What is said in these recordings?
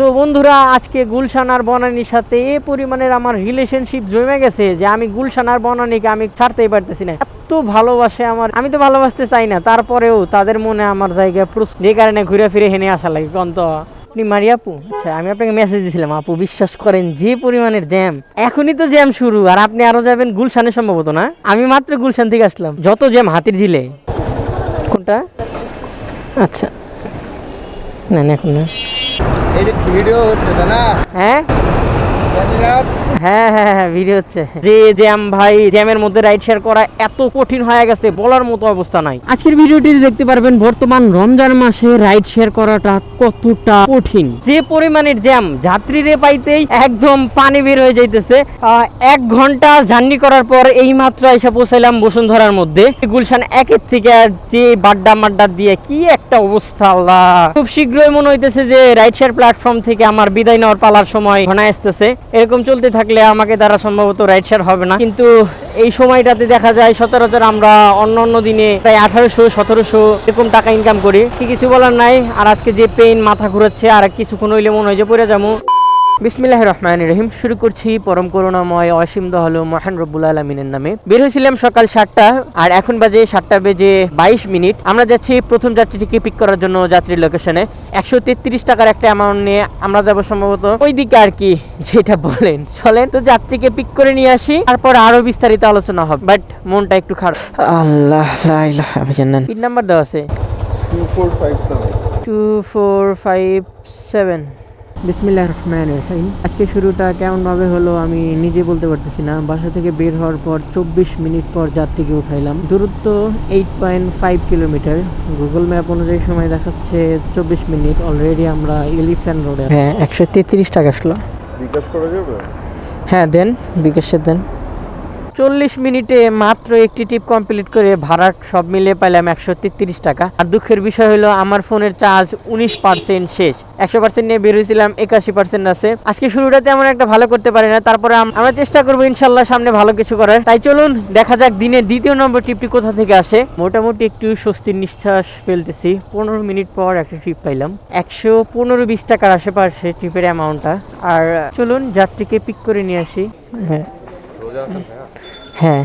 তো বন্ধুরা, আজকে গুলশান আর বনানির সাথে এ পরিমাণের আমার রিলেশনশিপ জমে গেছে যে আমি গুলশান আর বনানিকে আমি ছাড়তেই পারতেছি না। এত ভালোবাসে আমার, আমি তো ভালোবাসতে চাই না, তারপরেও তাদের মনে আমার জায়গা প্রশ্ন যে কারণে ঘুরে ফিরে হেনে আসা লাগে। কন্ত আপনি মারি আপু? আচ্ছা আমি আপনাকে মেসেজ দিয়েছিলাম আপু বিশ্বাস করেন যে পরিমাণের জ্যাম এখনই তো জ্যাম শুরু, আর আপনি আরও যাবেন গুলশানে সম্ভবত না? আমি মাত্র গুলশান থেকে আসলাম। যত জ্যাম হাতির ঝিলে। কোনটা? আচ্ছা। না না, এখন না। ভিডিও হচ্ছে না? হ্যাঁ? হ্যাঁ হ্যাঁ হ্যাঁ ভিডিও হচ্ছে। যে জ্যাম ভাই জ্যামের মধ্যে রাইড শেয়ার করা এত কঠিন হয়ে গেছে বলার মতো অবস্থা নাই। আজকের ভিডিওটি দেখতে পারবেন বর্তমান রমজান মাসে রাইড শেয়ার করাটা কতটা কঠিন। যে পরিমাণের জ্যাম যাত্রীরে পাইতেই একদম পানি বের হয়ে যাইতেছে। এক ঘণ্টা জার্নি করার পর এই মাত্র এসে পৌঁছাইলাম বসুন্ধরার মধ্যে। গুলশান একের থেকে যে বাড্ডা মাড্ডা দিয়ে কি একটা অবস্থা আল্লাহ। খুব শীঘ্রই মনে হইতেছে যে রাইড শেয়ার প্ল্যাটফর্ম থেকে আমার বিদায় নেওয়ার পালার সময় ঘনা আসতেছে। এরকম চলতে থাকলে আমাকে দ্বারা সম্ভবত রাইড শেয়ার হবে না। কিন্তু এই সময়টাতে দেখা যায় সচরাচর আমরা অন্য অন্য দিনে প্রায় আঠারোশো, সতেরোশো এরকম টাকা ইনকাম করি। কিছু বলার নাই, আর আজকে যে পেন মাথা ঘুরাচ্ছে, আর কিছুক্ষণ হইলে মনে হয় যে পড়ে যাব। বিসমিল্লাহ রহমান রহিম শুরু করছি পরম করুণাময় অসীম দহল মহান রব্বুল আলমিনের নামে। বের হয়েছিলাম সকাল সাতটা আর এখন বাজে সাতটা বেজে বাইশ মিনিট। আমরা যাচ্ছি প্রথম যাত্রীটিকে পিক করার জন্য যাত্রীর লোকেশনে একশো তেত্রিশ টাকার একটা অ্যামাউন্ট নিয়ে আমরা যাব সম্ভবত। ওই দিকে আর কি যেটা বলেন চলেন। তো যাত্রীকে পিক করে নিয়ে আসি তারপর আরও বিস্তারিত আলোচনা হবে। বাট মনটা একটু খারাপ। আল্লাহ পিন নাম্বার দেওয়া আছে। Two four five seven two four five seven বিসমিল্লাহ রহমান রহিম। আজকে শুরুটা কেমনভাবে হলো আমি নিজে বলতে পারতেছি না। বাসা থেকে বের হওয়ার পর চব্বিশ মিনিট পর যাত্রীকে উঠাইলাম। দূরত্ব eight point five kilometre Google map অনুযায়ী সময় দেখাচ্ছে চব্বিশ মিনিট। অলরেডি আমরা এলিফ্যান্ট রোডে হ্যাঁ একশো তেত্রিশ টাকা আসলো। বিকাশ করা যাবে? হ্যাঁ দেন বিকাশের দেন। চল্লিশ মিনিটে মাত্র একটি টিপ কমপ্লিট করে ভাড়া সব মিলিয়ে পাইলাম একশো তেত্রিশ টাকা। আর দুঃখের বিষয় হলো, আমার ফোনের চার্জ উনিশ পার্সেন্ট শেষ। একশো পার্সেন্ট নিয়ে বের হয়েছিলাম, একাশি পার্সেন্ট আছে। আজকে শুরুটা তেমন একটা ভালো করতে পারি না, তারপরে আমরা চেষ্টা করব ইনশাল্লাহ সামনে ভালো কিছু করার। তাই চলুন, দেখা যাক দিনের দ্বিতীয় নম্বর ট্রিপটি কোথা থেকে আসে। মোটামুটি একটু স্বস্তির নিঃশ্বাস ফেলতেছি। পনেরো মিনিট পর একটা ট্রিপ পাইলাম। একশো পনেরো বিশ টাকার আশেপাশে ট্রিপের অ্যামাউন্টটা আর চলুন, যাত্রীকে পিক করে নিয়ে আসি। হ্যাঁ। হ্যাঁ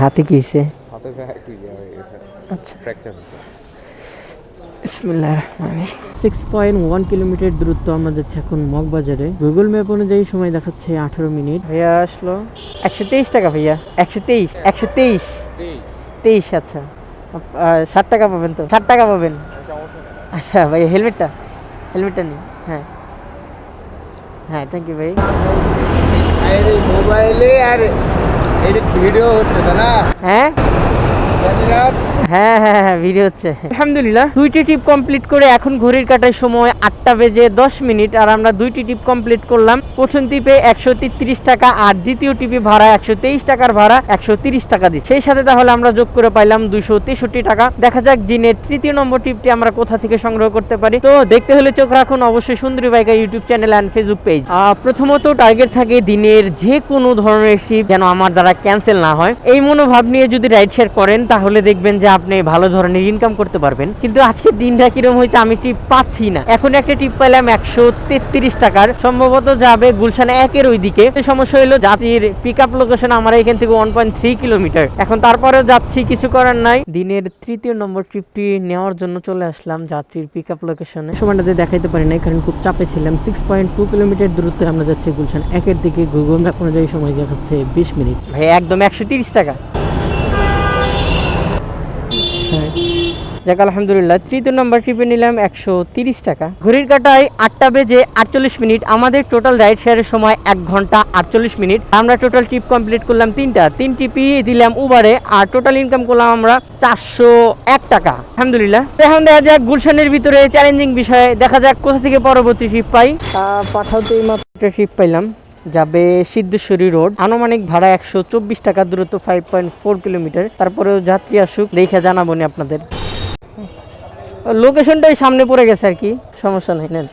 হাতে কি হয়েছে সিক্স পয়েন্ট ওয়ান কিলোমিটার দূরত্ব আমরা যাচ্ছি এখন মগবাজারে। গুগল ম্যাপ অনুযায়ী সময় দেখাচ্ছে আঠারো মিনিট। ভাইয়া আসলো। একশো তেইশ টাকা ভাইয়া। একশো তেইশ। একশো তেইশ। তেইশ আচ্ছা। ষাট টাকা পাবেন তো? ষাট টাকা পাবেন? আচ্ছা ভাই হেলমেটটা? হেলমেটটা নিন হ্যাঁ। হ্যাঁ থ্যাংক ইউ ভাই। মোবাইলে আর এটা ভিডিও হচ্ছে না? হ্যাঁ? হ্যাঁ হ্যাঁ হ্যাঁ ভিডিও হচ্ছে। আলহামদুলিল্লাহ। দুইটি টিপ কমপ্লিট করে এখন ঘড়ির কাটার সময় আটটা বেজে দশ মিনিট আর আমরা দুইটি টিপ কমপ্লিট করলাম। প্রথম টিপে একশো তেত্রিশ টাকা আর দ্বিতীয় টিপে ভাড়া একশো তেইশ টাকার ভাড়া একশো তিরিশ টাকা দিচ্ছে। সেই সাথে তাহলে আমরা যোগ করে পাইলাম দুইশো তেষট্টি টাকা। দেখা যাক দিনের তৃতীয় নম্বর টিপটি আমরা কোথা থেকে সংগ্রহ করতে পারি। তো দেখতে হলে চোখ রাখুন অবশ্যই সুন্দরী বাইকা YouTube channel and Facebook page প্রথমত টার্গেট থাকে দিনের যে কোনো ধরনের ট্রিপ যেন আমার দ্বারা ক্যান্সেল না হয়। এই মনোভাব নিয়ে যদি রাইড শেয়ার করেন তাহলে দেখবেন যে আপনি ভালো ধরনের ইনকাম করতে পারবেন। কিন্তু আজকের দিনটা কিরম হয়েছে আমি টিপ পাচ্ছি না। এখন একটা টিপ পেলাম একশো তেত্রিশ টাকার। সম্ভবত যাবে গুলশান একের ওইদিকে। এই সমস্যা হলো জাতির পিক আপ লোকেশন আমার এখান থেকে ওয়ান পয়েন্ট থ্রি কিলোমিটার এখন তারপরেও যাচ্ছি, কিছু করার নাই। দিনের তৃতীয় নম্বর ট্রিপটি নেওয়ার জন্য চলে আসলাম যাত্রীর পিক আপ লোকেশনে সময়টাতে দেখাইতে পারি নাই, কারণ খুব চাপে ছিলাম। সিক্স পয়েন্ট টু কিলোমিটার দূরত্বে আমরা যাচ্ছি গুলশান। একের দিকে গুগল ম্যাপ অনুযায়ী সময় দেখাচ্ছে বিশ মিনিট। ভাই, একদম একশো তিরিশ টাকা। যাক, আলহামদুলিল্লাহ, তৃতীয় নম্বর ট্রিপে নিলাম একশো তিরিশ টাকা। ঘড়ির কাটায় আটটা বেজে আটচল্লিশ মিনিট, আমাদের টোটাল রাইড শেয়ারের সময় এক ঘণ্টা আটচল্লিশ মিনিট। আমরা টোটাল ট্রিপ কমপ্লিট করলাম তিনটা। তিন টিপি দিলাম উবারে আর টোটাল ইনকাম করলাম আমরা চারশো এক টাকা। আলহামদুলিল্লাহ। এখন দেখা যাক গুলশানের ভিতরে চ্যালেঞ্জিং বিষয়ে। দেখা যাক কোথা থেকে পরবর্তী ট্রিপ পাই। এই মাত্র ট্রিপ পাইলাম। যাবে সিদ্ধেশ্বরী রোড। আনুমানিক ভাড়া একশো চব্বিশ টাকা দূরত্ব ফাইভ পয়েন্ট ফোর কিলোমিটার তারপরেও যাত্রী আসুক দেখে জানাব নি আপনাদের। লোকেশনটাই সামনে পড়ে গেছে আর কি সমস্যা নাই নেন।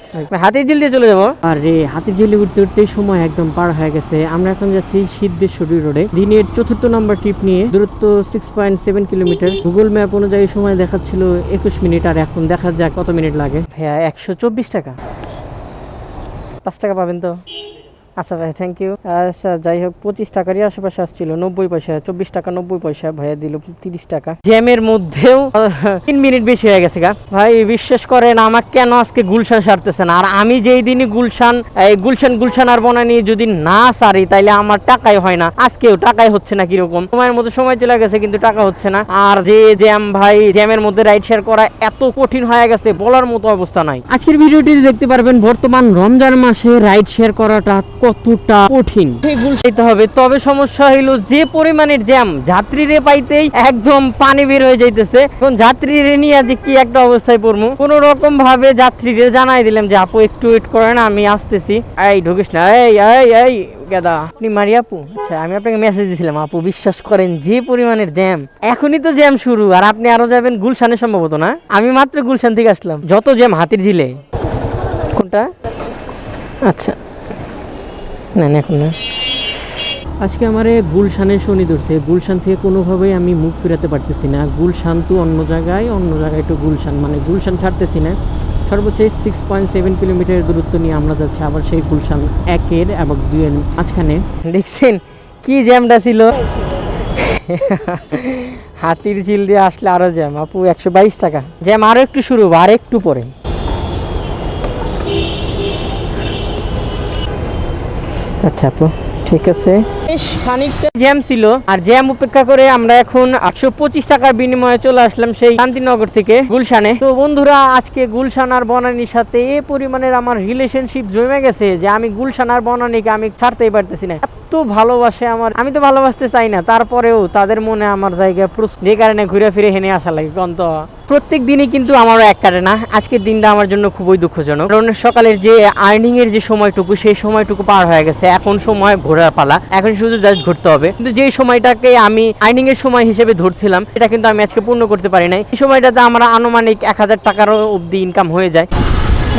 হাতির ঝিল দিয়ে চলে যাব। আরে হাতির ঝিলে উঠতে উঠতে সময় একদম পার হয়ে গেছে। আমরা এখন যাচ্ছি সিদ্ধেশ্বরী রোডে। দিনের চতুর্থ নাম্বার ট্রিপ নিয়ে দূরত্ব six point seven kilometre Google map অনুযায়ী সময় দেখাচ্ছিল একুশ মিনিট আর এখন দেখা যাক কত মিনিট লাগে। ভাইয়া একশো চব্বিশ টাকা। পাঁচ টাকা পাবেন তো? আচ্ছা ভাই থ্যাংক ইউ আচ্ছা যাই হোক, পঁচিশ টাকারই আশেপাশে আসছিল, নব্বই পয়সা, চব্বিশ টাকা নব্বই পয়সা, ভাইয়া দিল তিরিশ টাকা। জ্যামের মধ্যেও, তিন মিনিট বেশি হয়ে গেছে গা। ভাই, বিশ্বাস করেন, আমার কেন আজকে গুলশান সারতেছে না? আর আমি যেই দিনই গুলশান, এই গুলশান গুলশান আর বনানি যদি না সারি, তাইলে আমার টাকাই হয় না। আজকেও টাকাই হচ্ছে না কীরকম? সময়ের মতো সময় চলে গেছে, কিন্তু টাকা হচ্ছে না। আর যে জ্যাম, ভাই, জ্যামের মধ্যে রাইড শেয়ার করা এত কঠিন হয়ে গেছে, বলার মতো অবস্থা নাই। আজকের ভিডিওটি দেখতে পারবেন, বর্তমান রমজান মাসে রাইড শেয়ার করাটা কতটা কঠিন। বুঝতে হবে। তবে সমস্যা হইল যে পরিমাণের জ্যাম যাত্রীরে পাইতেই একদম পানি বের হয়ে যাইতেছে। এখন যাত্রীরে নিয়ে যে কি একটা অবস্থায় পড়ব কোন রকম ভাবে যাত্রীরে জানাই দিলাম যে, আপু, একটু ওয়েট করেন, আমি আসতেছি। এই, ঢুকিস না। এই এই এই, গেদা। আপনি মারি আপু? আচ্ছা আমি আপনাকে মেসেজ দিয়েছিলাম আপু, বিশ্বাস করেন, যে পরিমাণের জ্যাম, এখনই তো জ্যাম শুরু, আর আপনি আরও যাবেন গুলশানে সম্ভবত না? আমি মাত্র গুলশান থেকে আসলাম। যত জ্যাম হাতির ঝিলে। কোনটা? আচ্ছা। না না এখন না। আজকে আমারে গুলশানে শনি ধরছে। গুলশান থেকে কোনোভাবেই আমি মুখ ফিরাতে পারতেছি না। গুলশান তো অন্য জায়গায় অন্য জায়গায় একটু গুলশান। মানে গুলশান ছাড়তেছি না। সর্বশেষ সিক্স পয়েন্ট সেভেন কিলোমিটার দূরত্ব নিয়ে আমরা যাচ্ছি। আবার সেই গুলশান একের এবং দুইয়ের মাঝখানে। দেখছেন কি জ্যামটা ছিল? হাতির ঝিল দিয়ে আসলে আরও জ্যাম। আপু একশো বাইশ টাকা। জ্যাম আরও একটু শুরু আর একটু পরে। আচ্ছা আপু, ঠিক আছে। বেশ খানিকটা জ্যাম ছিল। আর জ্যাম উপেক্ষা করে আমরা এখন আটশো পঁচিশ টাকার বিনিময়ে চলে আসলাম সেই শান্তিনগর থেকে গুলশানে। তো বন্ধুরা, আজকে গুলশান আর বনানির সাথে এ পরিমাণের আমার রিলেশনশিপ জমে গেছে যে আমি গুলশান আর বনানিকে আমি ছাড়তেই পারতেছি না। এত ভালোবাসে আমার। আমি তো ভালোবাসতে চাই না, তারপরেও তাদের মনে আমার জায়গায় যে কারণে ঘুরে ফিরে হেনে আসা লাগে কন্ত প্রত্যেক দিনই কিন্তু আমারও এক কাটে না। আজকের দিনটা আমার জন্য খুবই দুঃখজনক। কারণ সকালের যে আর্নিং এর যে সময়টুকু, সেই সময়টুকু পার হয়ে গেছে। এখন সময় ঘোরার পালা। এখন শুধু জাস্ট ঘুরতে হবে। কিন্তু যে সময়টাকে আমি আর্নিং এর সময় হিসেবে ধরছিলাম, এটা কিন্তু আমি আজকে পূর্ণ করতে পারি নাই। এই সময়টাতে আমার আনুমানিক এক হাজার টাকারও অবধি ইনকাম হয়ে যায়।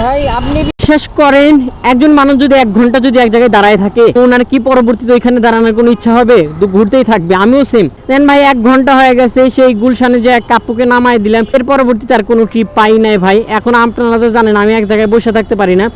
ভাই, আপনি বিশ্বাস করেন, একজন মানুষ যদি এক ঘণ্টা যদি এক জায়গায় দাঁড়ায় থাকে ওনার কি পরবর্তীতে ওইখানে দাঁড়ানোর কোনো ইচ্ছা হবে? ঘুরতেই থাকবে, আমিও সেম দেন ভাই, এক ঘণ্টা হয়ে গেছে, সেই গুলশানে যে এক কাপুকে নামায় দিলাম, এর পরবর্তীতে আর কোনো ট্রিপ পাই নাই ভাই। এখন আপনারা তো জানেন, আমি এক জায়গায় বসে থাকতে পারি না।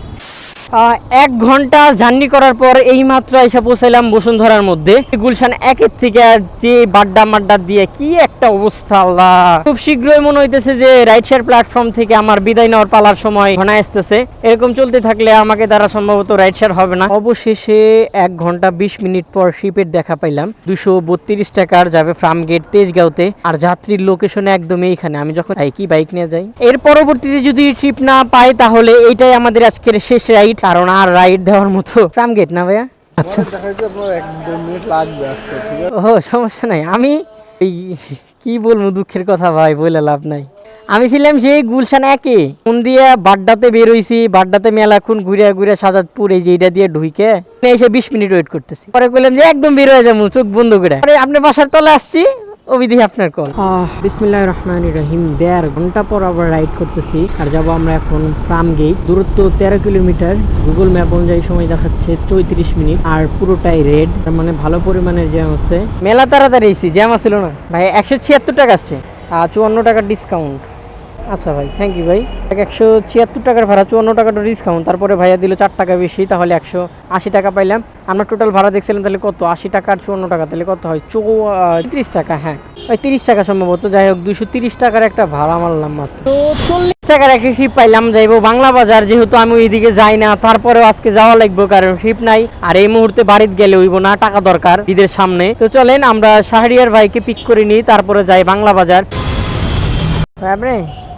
এক ঘণ্টা জার্নি করার পর এই মাত্র এসে পৌঁছাইলাম বসুন্ধরার মধ্যে। গুলশান একের থেকে যে বাড্ডা মাড্ডা দিয়ে কি একটা অবস্থা, আল্লাহ। খুব শীঘ্রই মনে হইতেছে যে রাইট শেয়ার প্ল্যাটফর্ম থেকে আমার বিদায় নেওয়ার পালার সময় ঘনা আসতেছে। এরকম চলতে থাকলে আমাকে দ্বারা সম্ভবত রাইট শেয়ার হবে না। অবশেষে এক ঘণ্টা বিশ মিনিট পর শিপের দেখা পাইলাম। দুশো বত্রিশ টাকার যাবে ফ্রাম গেট তেজগাঁওতে, আর যাত্রীর লোকেশনে একদম এইখানে। আমি যখন কি বাইক নিয়ে যাই? এর পরবর্তীতে যদি ট্রিপ না পাই, তাহলে এইটাই আমাদের আজকের শেষ রাইড। কারণ আর রাইড দেওয়ার মতো ফ্রাম গেট না ভাইয়া। আচ্ছা। ও সমস্যা নাই। আমি এই কি বলব দুঃখের কথা ভাই বলে লাভ নাই। আমি ছিলাম সেই গুলশান একে কোন দিয়ে বাড্ডাতে বের হইছি বাড্ডাতে মেলাক্ষণ ঘুরে ঘুরে সাজাদপুর এই যে এটা দিয়ে ঢুইকে এসে বিশ মিনিট ওয়েট করতেছি। পরে কইলাম যে একদম বের হয়ে যাব চোখ বন্ধ করে। পরে আপনার বাসার তলে আসছি? অবিধি আপনার কল বিসমিল্লাহ রহমান রহিম। দেড় ঘণ্টা পর আবার রাইড করতেছি। আর যাব আমরা এখন ফার্ম গেট দূরত্ব তেরো কিলোমিটার। গুগল ম্যাপ অনুযায়ী সময় দেখাচ্ছে চৌত্রিশ মিনিট। আর পুরোটাই রেড মানে ভালো পরিমাণের জ্যাম আছে। মেলা তাড়াতাড়ি জ্যাম ছিল না। ভাই একশো ছিয়াত্তর টাকা আসছে। আর চুয়ান্ন টাকার ডিসকাউন্ট আচ্ছা ভাই থ্যাংক ইউ ভাই। একশো ছিয়াত্তর টাকার ভাড়া, চুয়ান্ন টাকাটা ডিসকাউন্ট তারপরে ভাইয়া দিল চার টাকা বেশি, তাহলে একশো আশি টাকা পাইলাম। আমরা টোটাল ভাড়া দেখছিলাম তাহলে কত? আশি টাকা আর চুয়ান্ন টাকা, তাহলে কত হয়? চৌ তিরিশ টাকা হ্যাঁ। ওই তিরিশ টাকা সম্ভবত, যাই হোক দুশো তিরিশ টাকার একটা ভাড়া মারলাম মাত্র। তো চল্লিশ টাকার একটা ট্রিপ পাইলাম যাইবো বাংলা বাজার, যেহেতু আমি ওইদিকে যাই না, তারপরেও আজকে যাওয়া লাগবে, কারণ ট্রিপ নাই। আর এই মুহূর্তে বাড়িতে গেলে হইব না, টাকা দরকার ঈদের সামনে। তো চলেন, আমরা শাহরিয়ার ভাইকে পিক করে নিই, তারপরে যাই বাংলা বাজার।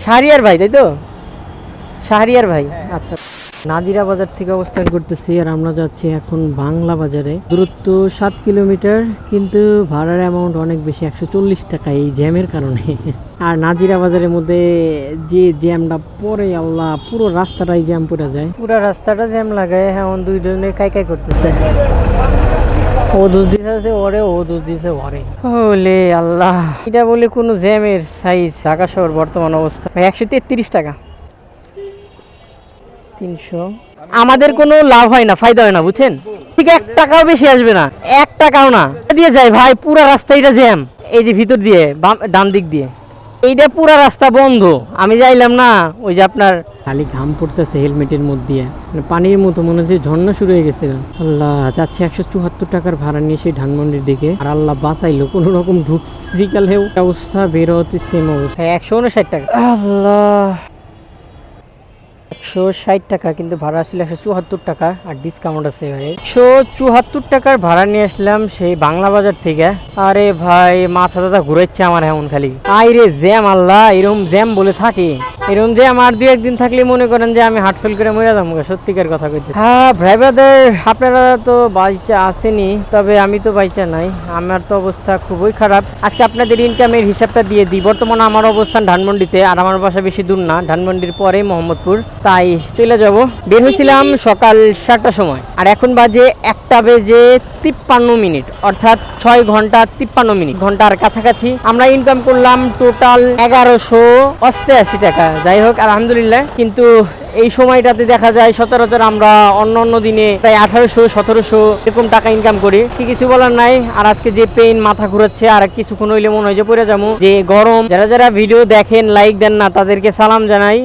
শাহরিয়ার ভাই তাই তো? শাহরিয়ার ভাই। আচ্ছা। নাজিরা বাজার থেকে অবস্থান করতেছি আর আমরা যাচ্ছি এখন বাংলা বাজারে। দূরত্ব সাত কিলোমিটার কিন্তু ভাড়ার অ্যামাউন্ট অনেক বেশি একশো চল্লিশ টাকা এই জ্যামের কারণে। আর নাজিরা বাজারের মধ্যে যে জ্যামটা পরে আল্লাহ পুরো রাস্তাটাই জ্যাম পড়ে যায়। পুরো রাস্তাটা জ্যাম লাগায় এখন দুই জনে কাই কাই করতেছে। ও দুধ দিতেছে ওরে ও দুধ দিছে ওরে ওলে আল্লাহ। এটা বলে কোনো জ্যামের সাইজ ঢাকা শহর বর্তমান অবস্থা। একশো তেত্রিশ টাকা। তিনশো। আমাদের কোনো লাভ হয় না, ফায়দা হয় না, বুঝছেন? ঠিক এক টাকাও বেশি আসবে না, এক টাকাও না। দিয়ে যায় ভাই, পুরা রাস্তা এটা জ্যাম। এই যে ভিতর দিয়ে, বাম ডান দিক দিয়ে। এইটা পুরা রাস্তা বন্ধ। আমি যাইলাম না ওই যে আপনার খালি ঘাম পড়তেছে হেলমেটের মধ্যে মানে পানির মতো মনে হচ্ছে ঝর্ণা শুরু হয়ে গেছে। আল্লাহ যাচ্ছে একশো চুয়াত্তর টাকার ভাড়া নিয়ে সেই ধানমন্ডির দিকে। আর আল্লাহ বাঁচাইলো কোনো রকম ঢুকছি কালে অবস্থা বের হতে সেম অবস্থা। একশো উনষাট টাকা। আল্লাহ। একশো ষাট টাকা, কিন্তু ভাড়া আসলে একশো চুয়াত্তর টাকা আর ডিসকাউন্ট আছে ভাই। একশো চুয়াত্তর টাকার ভাড়া নিয়ে আসলাম সেই বাংলা বাজার থেকে। আরে ভাই, মাথা দাদা ঘুরাচ্ছে আমার এমন খালি। আই রে জ্যাম আল্লাহ এরকম জ্যাম বলে থাকে। এরকম জ্যাম আর দু একদিন থাকলে মনে করেন যে আমি হার্ট ফেল করে মরে যাব সত্যিকার কথা কইতে। হ্যাঁ ভাই ব্রাদার আপনারা তো বাইচা আসেনি, তবে আমি তো বাইচা নাই। আমার তো অবস্থা খুবই খারাপ। আজকে আপনাদের ইনকামের হিসাবটা দিয়ে দিই। বর্তমানে আমার অবস্থান ধানমন্ডিতে, আর আমার বাসা বেশি দূর না, ধানমন্ডির পরে মোহাম্মদপুর। তাই চলে যাব। বের হয়েছিলাম সকাল সাতটার সময়। আর এখন বাজে একটা বেজে তিপ্পান্ন মিনিট। অর্থাৎ ছয় ঘণ্টা তিপ্পান্ন মিনিট। ঘণ্টার কাছাকাছি। আমরা ইনকাম করলাম টোটাল এগারোশো অষ্টআশি টাকা। যাই হোক আলহামদুলিল্লাহ। কিন্তু এই সময়টাতে দেখা যায় সচরাচর আমরা অন্য অন্য দিনে প্রায় আঠারোশো সতেরোশো এরকম টাকা ইনকাম করি। সে কিছু বলার নাই। আর আজকে যে পেইন মাথা ঘুরাচ্ছে আর কিছুক্ষণ হইলে মনে হয় যে পড়ে যাব। যে গরম যারা যারা ভিডিও দেখেন লাইক দেন না তাদেরকে সালাম জানাই।